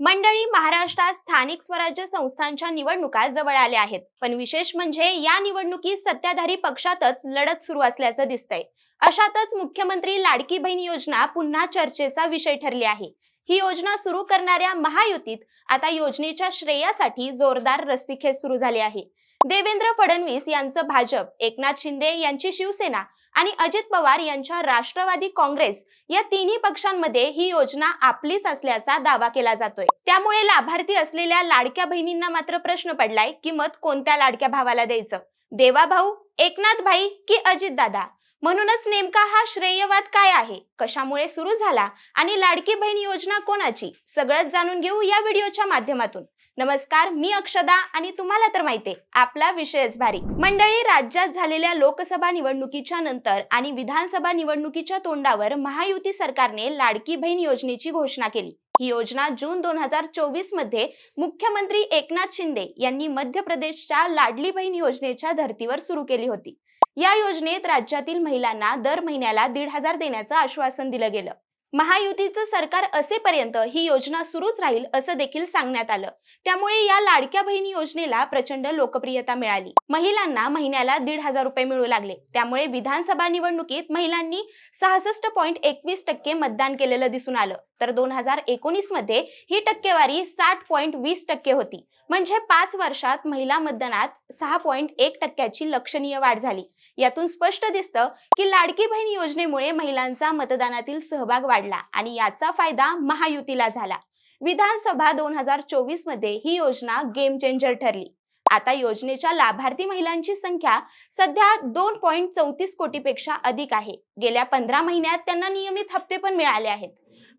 मंडळी महाराष्ट्रात स्थानिक स्वराज्य संस्थांच्या निवडणुका जवळ आल्या आहेत. पण विशेष म्हणजे या निवडणुकीत सत्ताधारी पक्षातच लढत सुरू असल्याचं दिसतंय. अशातच मुख्यमंत्री लाडकी बहीण योजना पुन्हा चर्चेचा विषय ठरली आहे. ही योजना सुरू करणाऱ्या महायुतीत आता योजनेच्या श्रेयासाठी जोरदार रस्सीखेच सुरू झाली आहे. देवेंद्र फडणवीस यांचं भाजप एकनाथ शिंदे यांची शिवसेना आणि अजित पवार यांच्या राष्ट्रवादी काँग्रेस या तिन्ही पक्षांमध्ये ही योजना आपलीच असल्याचा दावा केला जातोय. त्यामुळे लाभार्थी असलेल्या लाडक्या बहिणींना मात्र प्रश्न पडलाय की मत कोणत्या लाडक्या भावाला द्यायचं? देवा भाऊ एकनाथ भाई की अजित दादा म्हणूनच नेमका हा श्रेयवाद काय आहे? कशामुळे सुरू झाला? आणि लाडकी बहीण योजना कोणाची? सगळंच जाणून घेऊ या व्हिडिओच्या माध्यमातून. नमस्कार मी अक्षदा आणि तुम्हाला तर माहिती आपला विषयच भारी मंडळी राज्यात झालेल्या लोकसभा निवडणुकीच्या नंतर आणि विधानसभा निवडणुकीच्या तोंडावर महायुती सरकारने लाडकी बहीण योजनेची घोषणा केली. ही योजना जून दोन हजार चोवीसमध्ये मुख्यमंत्री एकनाथ शिंदे यांनी मध्य प्रदेशच्या लाडली बहीण योजनेच्या धर्तीवर सुरू केली होती. या योजनेत राज्यातील महिलांना दर महिन्याला दीड हजार देण्याचं आश्वासन दिलं गेलं. महायुतीचं सरकार असेपर्यंत ही योजना सुरूच राहील असं देखील सांगण्यात आलं. त्यामुळे या लाडक्या बहिणी योजनेला प्रचंड लोकप्रियता मिळाली. महिलांना महिन्याला दीड हजार रुपये मिळू लागले. त्यामुळे विधानसभा निवडणुकीत महिलांनी सहासष्ट पॉईंट एकवीस टक्के मतदान केलेलं दिसून आलं. तर दोन हजार एकोणीसमध्ये ही टक्केवारी साठ पॉईंट वीस टक्के होती. म्हणजे पाच वर्षात महिला मतदानात सहा पॉईंट एक टक्क्याची लक्षणीय वाढ झाली. यातून स्पष्ट दिसतं की लाडकी बहीण योजनेमुळे महिलांचा मतदानातील सहभाग वाढला आणि याचा फायदा महायुतीला झाला. विधानसभा दोन हजार चोवीसमध्ये ही योजना गेम चेंजर ठरली. आता योजनेच्या लाभार्थी महिलांची संख्या सध्या दोन पॉईंट चौतीस कोटीपेक्षा अधिक आहे. गेल्या पंधरा महिन्यात त्यांना नियमित हप्ते पण मिळाले आहेत.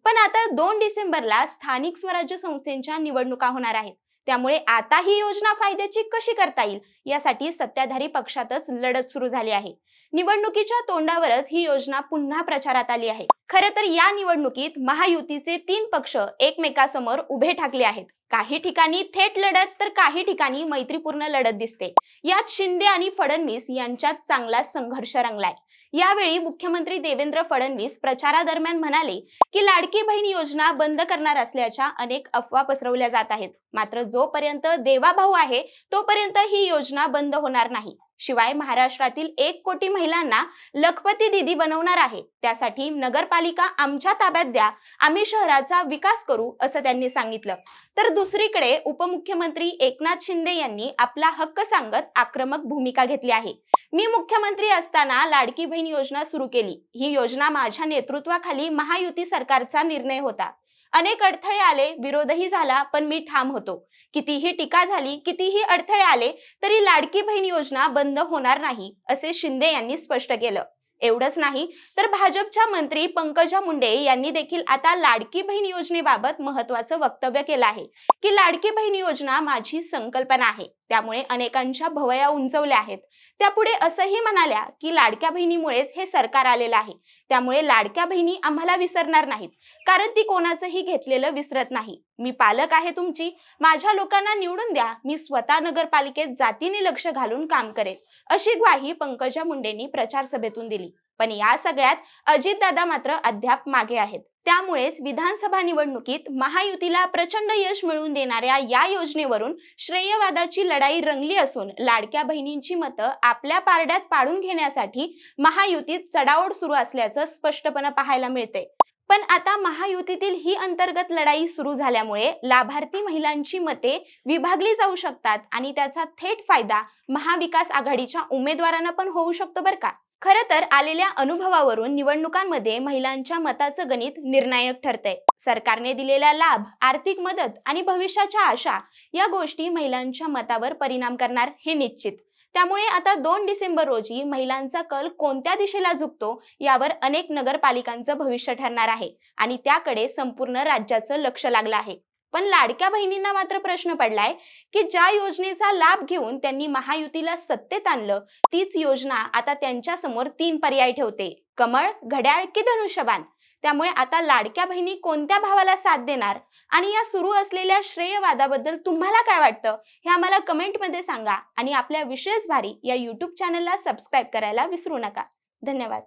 पण आता दोन डिसेंबरला स्थानिक स्वराज्य संस्थेच्या निवडणुका होणार आहेत. त्यामुळे आता ही योजना फायद्याची कशी करता येईल? यासाठी सत्ताधारी पक्षातच लढत सुरू झाली आहे. निवडणुकीच्या तोंडावरच ही योजना पुन्हा प्रचारात आली आहे. खर तर या निवडणुकीत महायुतीचे तीन पक्ष एकमेकासमोर उभे ठाकले आहेत. काही ठिकाणी थेट लढत तर काही ठिकाणी मैत्रीपूर्ण लढत दिसते. यात शिंदे आणि फडणवीस यांच्यात चांगलाच संघर्ष रंगलाय. यावेळी मुख्यमंत्री देवेंद्र फडणवीस प्रचारादरम्यान म्हणाले की लाडकी बहीण योजना बंद करणार असल्याच्या अनेक अफवा पसरवल्या जात आहेत. मात्र जोपर्यंत देवाभाऊ आहे तोपर्यंत ही योजना बंद होणार नाही. शिवाय महाराष्ट्रातील एक कोटी महिलांना लखपती दिदी बनवणार आहे. त्यासाठी नगरपालिका आमच्या ताब्यात द्या आम्ही शहराचा विकास करू असं त्यांनी सांगितलं. तर दुसरीकडे उपमुख्यमंत्री एकनाथ शिंदे यांनी आपला हक्क सांगत आक्रमक भूमिका घेतली आहे. मी मुख्यमंत्री असताना लाडकी बहीण योजना सुरू केली. ही योजना माझ्या नेतृत्वाखाली महायुती सरकारचा निर्णय होता. अनेक अडथळे आले विरोधही झाला पण मी ठाम होतो. कितीही टीका झाली कितीही अडथळे आले तरी लाडकी बहीण योजना बंद होणार नाही असे शिंदे यांनी स्पष्ट केलं. एवढंच नाही तर भाजपच्या मंत्री पंकजा मुंडे यांनी देखील आता लाडकी बहीण योजनेबाबत महत्वाचं वक्तव्य केलं आहे की लाडकी बहीण योजना माझी संकल्पना आहे. त्यामुळे अनेकांच्या भवया उंचवल्या आहेत. त्यापुढे असंही म्हणाल्या की लाडक्या बहिणीमुळेच हे सरकार आलेलं आहे. त्यामुळे लाडक्या बहिणी आम्हाला विसरणार नाहीत. कारण ती कोणाचंही घेतलेलं विसरत नाही. मी पालक आहे तुमची. माझ्या लोकांना निवडून द्या. मी स्वतः नगरपालिकेत जातीने लक्ष घालून काम करेल अशी ग्वाही पंकजा मुंडेंनी प्रचार सभेतून दिली. पण या सगळ्यात अजितदादा मात्र अद्याप मागे आहेत. त्यामुळेच विधानसभा निवडणुकीत महायुतीला प्रचंड यश मिळवून देणाऱ्या या योजनेवरून श्रेयवादाची लढाई रंगली असून लाडक्या बहिणींची मतं आपल्या पारड्यात पाडून घेण्यासाठी महायुतीत चढाओढ सुरू असल्याचं स्पष्टपणे पाहायला मिळते पण आता महायुतीतील ही अंतर्गत लढाई सुरू झाल्यामुळे लाभार्थी महिलांची मते विभागली जाऊ शकतात आणि त्याचा थेट फायदा महाविकास आघाडीच्या उमेदवारांना पण होऊ शकतो बरं का? खरं तर आलेल्या अनुभवावरून निवडणुकांमध्ये महिलांच्या मताचं गणित निर्णायक ठरतंय. सरकारने दिलेला लाभ आर्थिक मदत आणि भविष्याच्या आशा या गोष्टी महिलांच्या मतावर परिणाम करणार हे निश्चित. त्यामुळे आता दोन डिसेंबर रोजी महिलांचा कल कोणत्या दिशेला झुकतो यावर अनेक नगरपालिकांचं भविष्य ठरणार आहे आणि त्याकडे संपूर्ण राज्याचं लक्ष लागलं आहे. पण लाडक्या बहिणींना मात्र प्रश्न पडलाय की ज्या योजनेचा लाभ घेऊन त्यांनी महायुतीला सत्तेत आणलं तीच योजना आता त्यांच्यासमोर तीन पर्याय ठेवते. कमळ घड्याळ की धनुष्यबाण? त्यामुळे आता लाडक्या बहिणी कोणत्या भावाला साथ देणार? आणि या सुरू असलेल्या श्रेयवादाबद्दल तुम्हाला काय वाटतं? हे आम्हाला कमेंटमध्ये सांगा आणि आपल्या विशेष भारी या युट्यूब चॅनलला सबस्क्राईब करायला विसरू नका. धन्यवाद.